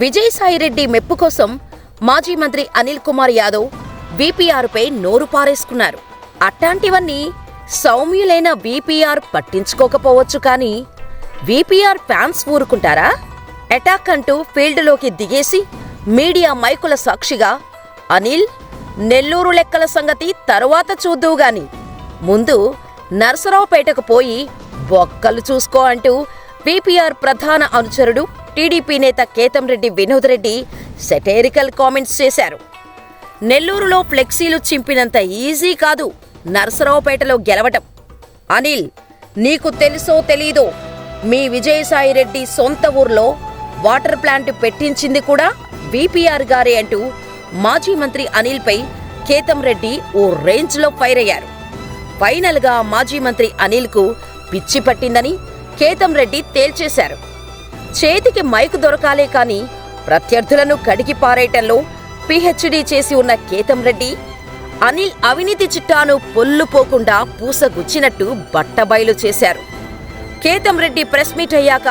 విజయసాయిరెడ్డి మెప్పు కోసం మాజీ మంత్రి అనిల్ కుమార్ యాదవ్ వీపీఆర్పై నోరు పారేసుకున్నారు. అట్లాంటివన్నీ సౌమ్యులైన వీపీఆర్ పట్టించుకోకపోవచ్చు కానీ వీపీఆర్ ఫ్యాన్స్ ఊరుకుంటారా? అటాక్ అంటూ ఫీల్డ్లోకి దిగేసి మీడియా మైకుల సాక్షిగా అనిల్ నెల్లూరు లెక్కల సంగతి తరువాత చూద్దువుగాని ముందు నరసరావుపేటకు పోయి బొక్కలు చూసుకో అంటూ పీపీఆర్ ప్రధాన అనుచరుడు టీడీపీ నేత కేతంరెడ్డి వినోద్ రెడ్డి సెటేరికల్ కామెంట్స్ చేశారు. నెల్లూరులో ఫ్లెక్సీలు చింపినంత ఈజీ కాదు నరసరావుపేటలో గెలవటం. అనిల్ నీకు తెలుసో తెలీదో మీ విజయసాయిరెడ్డి సొంత ఊర్లో వాటర్ ప్లాంట్ పెట్టించింది కూడా బీపీఆర్ గారే అంటూ మాజీ మంత్రి అనిల్పై కేతం రెడ్డి ఓ రేంజ్లో ఫైర్ అయ్యారు. ఫైనల్గా మాజీ మంత్రి అనిల్కు పిచ్చి పట్టిందని కేతం రెడ్డి తేల్చేశారు. చేతికి మైకు దొరకాలే కాని ప్రత్యర్థులను కడిగి పారేయటంలో పిహెచ్డీ చేసి ఉన్న కేతం రెడ్డి అనిల్ అవినీతి చిట్టాను పొల్లుపోకుండా పూసగుచ్చినట్టు బట్టబయలు చేశారు. కేతం రెడ్డి ప్రెస్ మీట్ అయ్యాక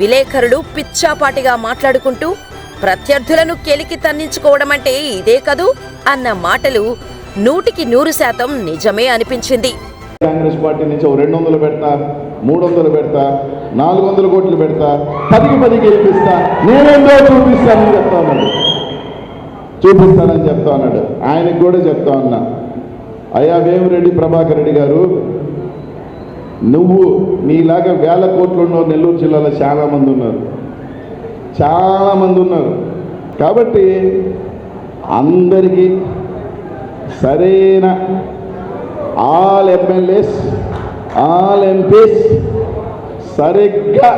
విలేకరులు పిచ్చాపాటిగా మాట్లాడుకుంటూ ప్రత్యర్థులను కెలికి తన్నించుకోవడమంటే ఇదే కదూ అన్న మాటలు నూటికి నూరు శాతం నిజమే అనిపించింది. కాంగ్రెస్ పార్టీ నుంచి రెండు వందలు పెడతా మూడు వందలు పెడతా నాలుగు వందల కోట్లు పెడతా పదికి పదికి గెలిపిస్తా నేనేందో చూపిస్తానని చెప్తా ఉన్నాడు. చూపిస్తానని చెప్తా ఉన్నాడు. ఆయనకు కూడా చెప్తా ఉన్నా. అయ్యా వేమిరెడ్డి ప్రభాకర్ రెడ్డి గారు నువ్వు నీలాగా వేల కోట్లు ఉన్న నెల్లూరు జిల్లాలో చాలా మంది ఉన్నారు. చాలా మంది ఉన్నారు. కాబట్టి అందరికీ సరైన ఆల్ ఎమ్మెల్యేస్ ఆల్ ఎంపీస్ సరిగ్గా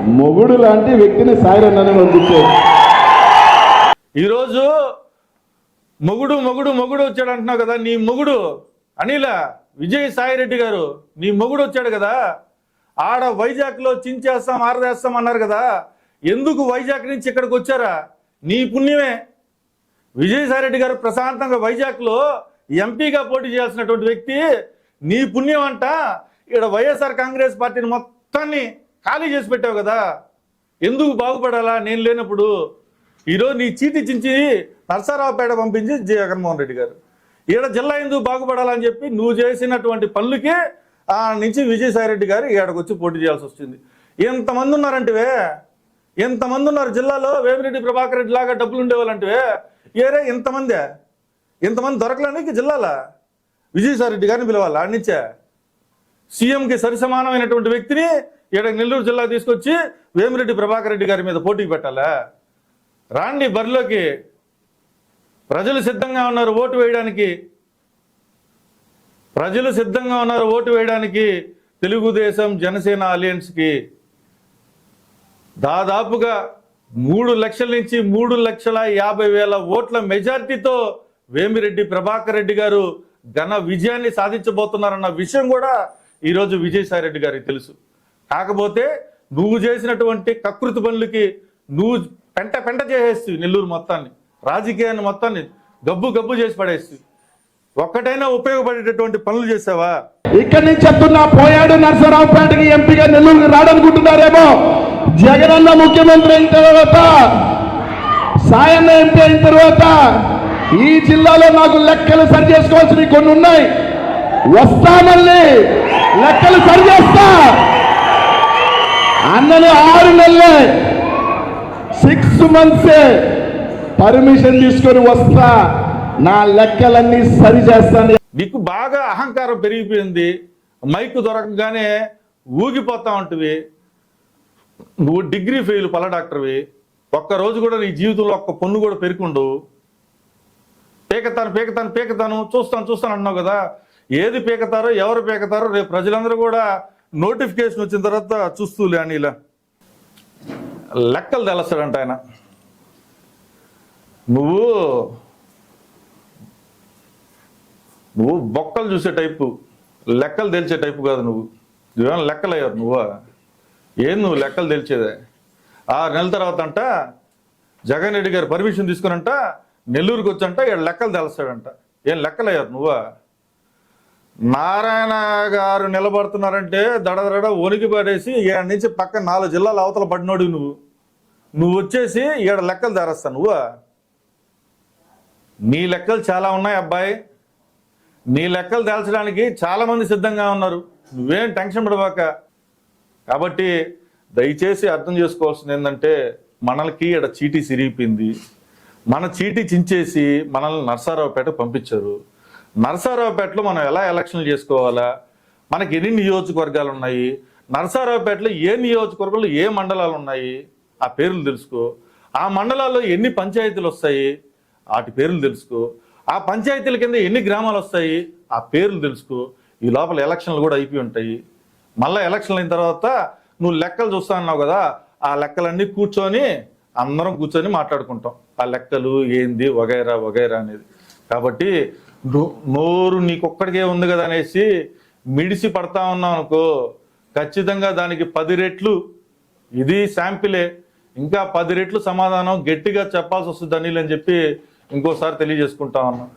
మొగుడు లాంటి వ్యక్తిని సాయిరన్నని పంపించారు. ఈరోజు మొగుడు మొగుడు మొగుడు వచ్చాడు అంటున్నావు కదా నీ మొగుడు. అనిల విజయ్ సాయిరెడ్డి గారు నీ మొగుడు వచ్చాడు కదా. ఆడ వైజాగ్లో చించేస్తాం ఆరదేస్తాం అన్నారు కదా. ఎందుకు వైజాగ్ నుంచి ఇక్కడికి వచ్చారా? నీ పుణ్యమే. విజయసాయిరెడ్డి గారు ప్రశాంతంగా వైజాగ్లో ఎంపీగా పోటీ చేయాల్సినటువంటి వ్యక్తి నీ పుణ్యం అంట. ఇక్కడ వైఎస్ఆర్ కాంగ్రెస్ పార్టీని మొత్తాన్ని ఖాళీ చేసి పెట్టావు కదా. ఎందుకు బాగుపడాలా? నేను లేనప్పుడు. ఈరోజు నీ చీటి చించి నరసరావుపేట పంపించి జగన్మోహన్ రెడ్డి గారు. ఈడ జిల్లా ఎందుకు బాగుపడాలని చెప్పి నువ్వు చేసినటువంటి పనులకి ఆ నుంచి విజయసాయిరెడ్డి గారు ఈడకొచ్చి వచ్చి పోటీ చేయాల్సి వస్తుంది ఎంతమంది ఉన్నారంటివే? ఎంతమంది ఉన్నారు జిల్లాలో? వేమిరెడ్డి ప్రభాకర్ రెడ్డి లాగా డబ్బులు ఉండేవాళ్ళంటివే? ఏరే ఇంతమందే? ఇంతమంది దొరకలేనికి జిల్లాలా? విజయసాయిరెడ్డి గారిని పిలవాలి. ఆడి సీఎంకి సరిసమానమైనటువంటి వ్యక్తిని ఈడ నెల్లూరు జిల్లా తీసుకొచ్చి వేమిరెడ్డి ప్రభాకర్ రెడ్డి గారి మీద పోటీ పెట్టాలా? రాండి బరిలోకి. ప్రజలు సిద్ధంగా ఉన్నారు ఓటు వేయడానికి. ప్రజలు సిద్ధంగా ఉన్నారు ఓటు వేయడానికి తెలుగుదేశం జనసేన అలయన్స్కి. దాదాపుగా మూడు లక్షల నుంచి మూడు లక్షల యాభై వేల ఓట్ల మెజార్టీతో వేమిరెడ్డి ప్రభాకర్ రెడ్డి గారు ఘన విజయాన్ని సాధించబోతున్నారన్న విషయం కూడా ఈరోజు విజయసాయి రెడ్డి గారికి తెలుసు. కాకపోతే నువ్వు చేసినటువంటి కకృతి పనులకి నువ్వు పెంట పెంట చేసేస్తుంది నెల్లూరు మొత్తాన్ని. రాజకీయాన్ని మొత్తాన్ని గబ్బు గబ్బు చేసి పడేస్తుంది ఒక్కటైనా ఉపయోగపడేటటువంటి పనులు చేసావా? ఇక్కడి నుంచి చెప్తున్నా పోయాడు నరసరావుపేటకి ఎంపీగా నెల్లూరుకి రాడనుకుంటున్నారేమో. జగనన్న ముఖ్యమంత్రి అయిన తర్వాత సాయన్న ఎంపీ అయిన తర్వాత ఈ జిల్లాలో నాకు లెక్కలు సరి చేసుకోవాల్సినవి కొన్ని ఉన్నాయి. వస్తా మళ్ళీ. లెక్కలు సరి చేస్తా. అన్నని ఆరు నెలలే. సిక్స్ మంత్సే పర్మిషన్ తీసుకొని వస్తా. నా లెక్కలన్నీ సరి చేస్తాను. నీకు బాగా అహంకారం పెరిగిపోయింది. మైక్ దొరకగానే ఊగిపోతా ఉంటుంది నువ్వు డిగ్రీ ఫెయిల్ పల్ల డాక్టర్వి. ఒక్క రోజు కూడా నీ జీవితంలో ఒక్క పొన్ను కూడా పెరుకుండు. పీకతాను పీకతాను పీకతాను చూస్తాను చూస్తాను అన్నావు కదా. ఏది పీకతారో ఎవరు పీకతారో రేపు ప్రజలందరూ కూడా నోటిఫికేషన్ వచ్చిన తర్వాత చూస్తూలే అని ఇలా లెక్కలు తెలస్తాడంట ఆయన. నువ్వు నువ్వు బొక్కలు చూసే టైపు లెక్కలు తెలిసే టైపు కాదు నువ్వు. లెక్కలు అయ్యారు నువ్వా? ఏం నువ్వు లెక్కలు తెలిసేదే? ఆరు నెలల తర్వాత అంట జగన్ రెడ్డి గారు పర్మిషన్ తీసుకునంట నెల్లూరుకి వచ్చంట ఇక్కడ లెక్కలు తెలుస్తాడంట. ఏం లెక్కలు అయ్యారు నువ్వా? నారాయణ గారు నిలబడుతున్నారంటే దడదడ వణికి పడేసి ఈడ నుంచి పక్క నాలుగు జిల్లాలు అవతల పడినోడు నువ్వు. నువ్వు వచ్చేసి ఈడ లెక్కలు తెరస్తా నువ్వా? నీ లెక్కలు చాలా ఉన్నాయి అబ్బాయి. నీ లెక్కలు తేల్చడానికి చాలామంది సిద్ధంగా ఉన్నారు. నువ్వేం టెన్షన్ పడబాక కాబట్టి దయచేసి అర్థం చేసుకోవాల్సింది ఏంటంటే మనల్కి ఇక్కడ చీటీ సిరిగిపోయింది. మన చీటీ చించేసి మనల్ని నర్సారావుపేట పంపించారు. నర్సారావుపేటలో మనం ఎలా ఎలక్షన్లు చేసుకోవాలా? మనకి ఎన్ని నియోజకవర్గాలు ఉన్నాయి? నర్సారావుపేటలో ఏ నియోజకవర్గంలో ఏ మండలాలు ఉన్నాయి? ఆ పేర్లు తెలుసుకో. ఆ మండలాల్లో ఎన్ని పంచాయతీలు వస్తాయి? వాటి పేర్లు తెలుసుకో. ఆ పంచాయతీల కింద ఎన్ని గ్రామాలు వస్తాయి? ఆ పేర్లు తెలుసుకో. ఈ లోపల ఎలక్షన్లు కూడా అయిపోయి ఉంటాయి. మళ్ళీ ఎలక్షన్లు అయిన తర్వాత నువ్వు లెక్కలు చూస్తా అన్నావు కదా ఆ లెక్కలన్నీ కూర్చొని అందరం కూర్చొని మాట్లాడుకుంటాం. ఆ లెక్కలు ఏంది వగైరా వగైరా అనేది. కాబట్టి నోరు నీకొక్కడికే ఉంది కదా అనేసి మిడిసి పడతా ఉన్నావు అనుకో ఖచ్చితంగా దానికి పది రెట్లు ఇది శాంపిలే. ఇంకా పది రెట్లు సమాధానం గట్టిగా చెప్పాల్సి వస్తుంది అనిల్ అని చెప్పి ఇంకోసారి తెలియజేసుకుంటా ఉన్నాం.